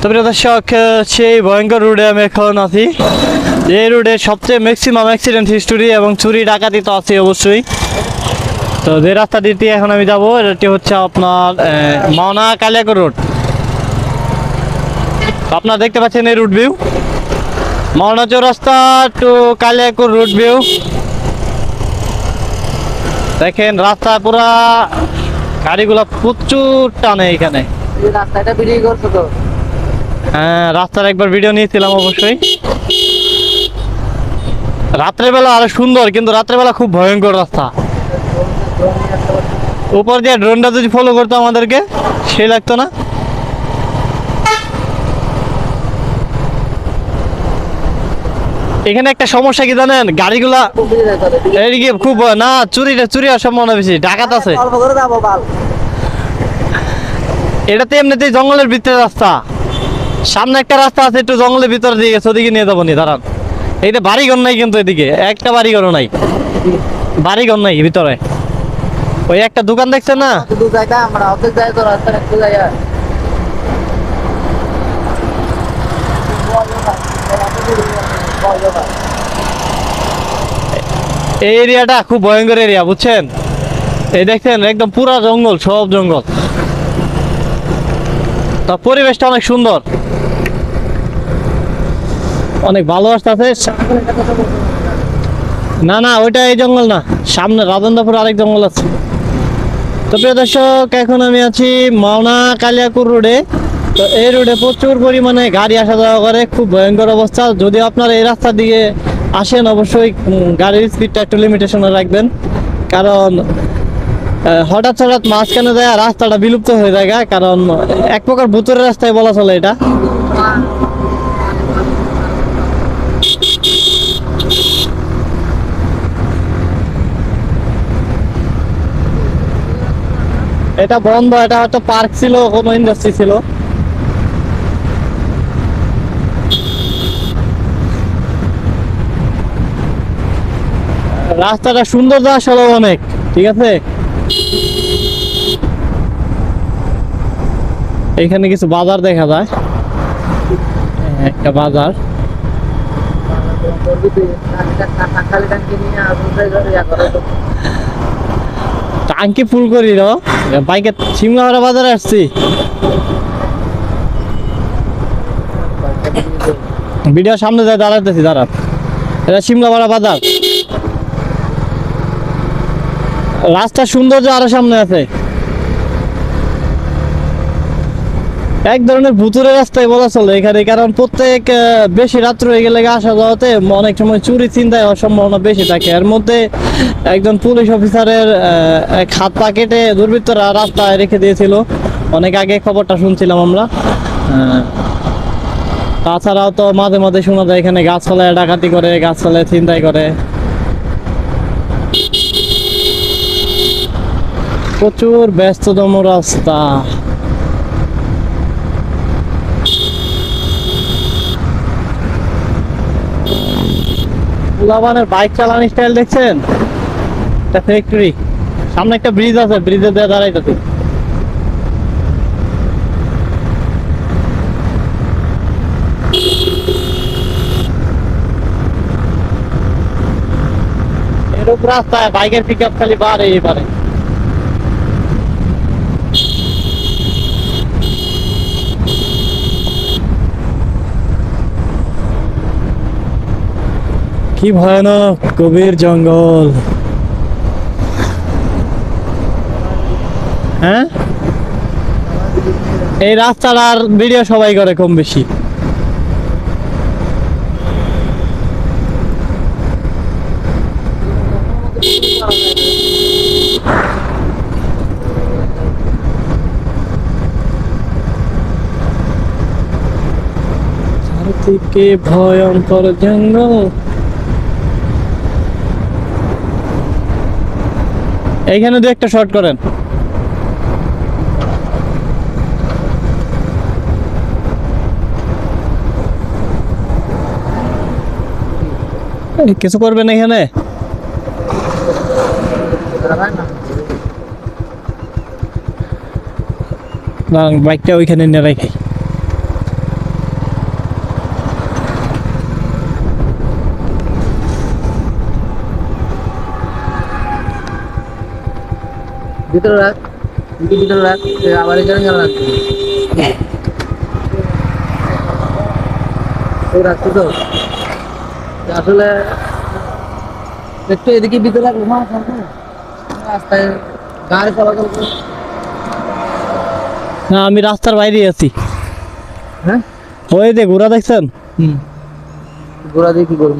তো প্রিয় দর্শক সেই ভয়ঙ্কর রোডে আমি এখন আছি। এই রোডে সবচেয়ে ম্যাক্সিমাম অ্যাক্সিডেন্ট হিস্টোরি এবং চুরি ডাকাতি তো আছে অবশ্যই। তো যে রাস্তা দিতে এখন আমি যাব, এটি হচ্ছে আপনার মাওনা কালিয়াকর রোড। আপনারা দেখতে পাচ্ছেন এই route view Mawna Chowrasta to Kaliakair route view দেখেন, রাস্তা পুরা, গাড়িগুলো প্রচুর টানে এখানে। রাস্তাটা তো? হ্যাঁ রাস্তার একবার ভিডিও নিয়েছিলাম অবশ্যই। রাত্রেবেলা আরও সুন্দর কিন্তু রাত্রেবেলা খুব ভয়ঙ্কর রাস্তা। উপর দিয়ে ড্রোনটা যদি ফলো করতো আমাদেরকে সে লাগতো না? এখানে একটা সমস্যা কি জানেন? গাড়িগুলা এদিকে খুব না চুরিটা চুরি হওয়ার সম্ভাবনা বেশি। ডাকাত আছে। এটাতে এমনিতেই জঙ্গলের ভিতরে রাস্তা। সামনে একটা রাস্তা আছে একটু জঙ্গলের ভিতরে দিয়ে গেছে ওদিকে নিয়ে যাব নি দাঁড়ান। এইটা বাড়িঘর নাই কিন্তু এদিকে একটা বাড়িঘরও নাই। বাড়িঘর নাই ভিতরে। ওই একটা দোকান দেখছেন না? এই এরিয়াটা খুব ভয়ঙ্কর এরিয়া বুঝছেন? এই দেখছেন একদম পুরা জঙ্গল সব জঙ্গল। তা পরিবেশটা অনেক সুন্দর। অনেক ভালো আসতেছে। না না, ওইটা এই জঙ্গল না। সামনে রাজেন্দ্রপুর আরেক জঙ্গল আছে। তো প্রিয় দর্শক, এখন আমি আছি মাওনা কালিয়াকুর রোডে। তো এই রোডে প্রচুর পরিমাণে গাড়ি আসা যাওয়া করে। খুব ভয়ঙ্কর অবস্থা। যদি আপনারা এই রাস্তার দিকে আসেন, অবশ্যই গাড়ির স্পিডটা একটু লিমিটেশনে রাখবেন। কারণ হঠাৎ হঠাৎ মাঝখানে যায় রাস্তাটা বিলুপ্ত হয়ে যায় কারণ এক প্রকার ভুতুরের রাস্তায় বলা চলে এটা। এটা বন্ধ, এটা হয়তো পার্ক ছিল, কোনো ইন্ডাস্ট্রি ছিল। রাস্তাটা সুন্দর আসলে অনেক, ঠিক আছে? এখানে কিছু বাজার দেখা যায়। একটা বাজার। টাঙ্কি ফুল করি র বাইকে সিমলাহারা বাজারে আসছি। ভিডিও সামনে যায় দাঁড়াতেছি দাঁড়া এটা সিমলাপাড়া বাজার। রাস্তা সৌন্দর্য আরও সামনে আছে। এক ধরনের ভুতুরে রাস্তায় বলা চলে এখানে, কারণ প্রত্যেক বেশি রাত্র হয়ে গেলে আসা যাওয়াতে অনেক সময় চুরি চিন্তায় সম্ভাবনা বেশি থাকে। এর মধ্যে একজন পুলিশ অফিসারের হাত পা কেটে দুর্বৃত্তরা রাস্তায় রেখে দিয়েছিল। অনেক আগে খবরটা শুনছিলাম আমরা। তাছাড়াও তো মাঝে মাঝে শোনা যায় এখানে গাছপালায় ডাকাতি করে, গাছপালায় চিন্তাই করে। প্রচুর ব্যস্ততম রাস্তা। উলাবানের বাইক চালানো স্টাইল দেখছেন? একটা ফ্যাক্টরি সামনে একটা ব্রিজ আছে ব্রিজে দিয়ে দাঁড়াইতেছে। এরকম রাস্তায় বাইকের পিক আপ খালি বাড়ে এবারে। কি ভয়ানক গভীর জঙ্গল। হ্যাঁ? এই রাস্তাটার ভিডিও সবাই করে কম বেশি। ভয়ঙ্কর জঙ্গল। এইখানে দু একটা শর্ট করেন। কিছু করবেন এখানে? বাইকটা ওইখানে নিয়ে রাখাই। ভিতরে রাখ। ভিতরে রাখ। আবার এখানে কেন রাখবি এই রাখছি তো। তো আসলে একটু এদিকে ভিতরে রাখব মা রাস্তায় গাড়ি চলাচল না আমি রাস্তার বাইরে আছি। হ্যাঁ? ওই যে ঘোরা দেখছেন? হুম। ঘোরা দিয়ে কি করব?